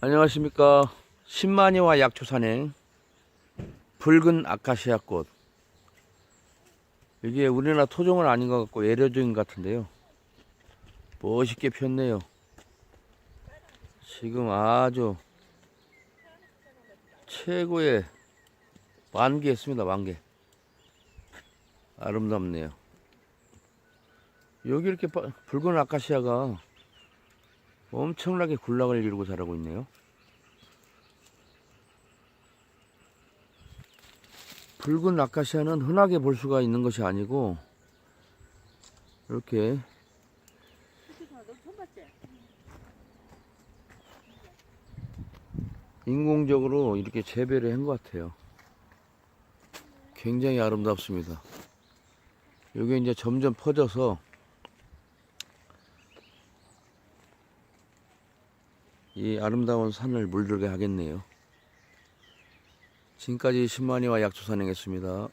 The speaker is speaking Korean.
안녕하십니까. 신만이와 약초산행 붉은 아카시아 꽃. 이게 우리나라 토종은 아닌 것 같고 외래종인 것 같은데요. 멋있게 폈네요. 지금 아주 최고의 만개했습니다. 만개. 아름답네요. 여기 이렇게 빠- 붉은 아카시아가 엄청나게 군락을 이루고 자라고 있네요. 붉은 아카시아는 흔하게 볼 수가 있는 것이 아니고 이렇게 인공적으로 이렇게 재배를 한 것 같아요. 굉장히 아름답습니다. 이게 이제 점점 퍼져서 이 아름다운 산을 물들게 하겠네요. 지금까지 신만이와 약초 산행했습니다.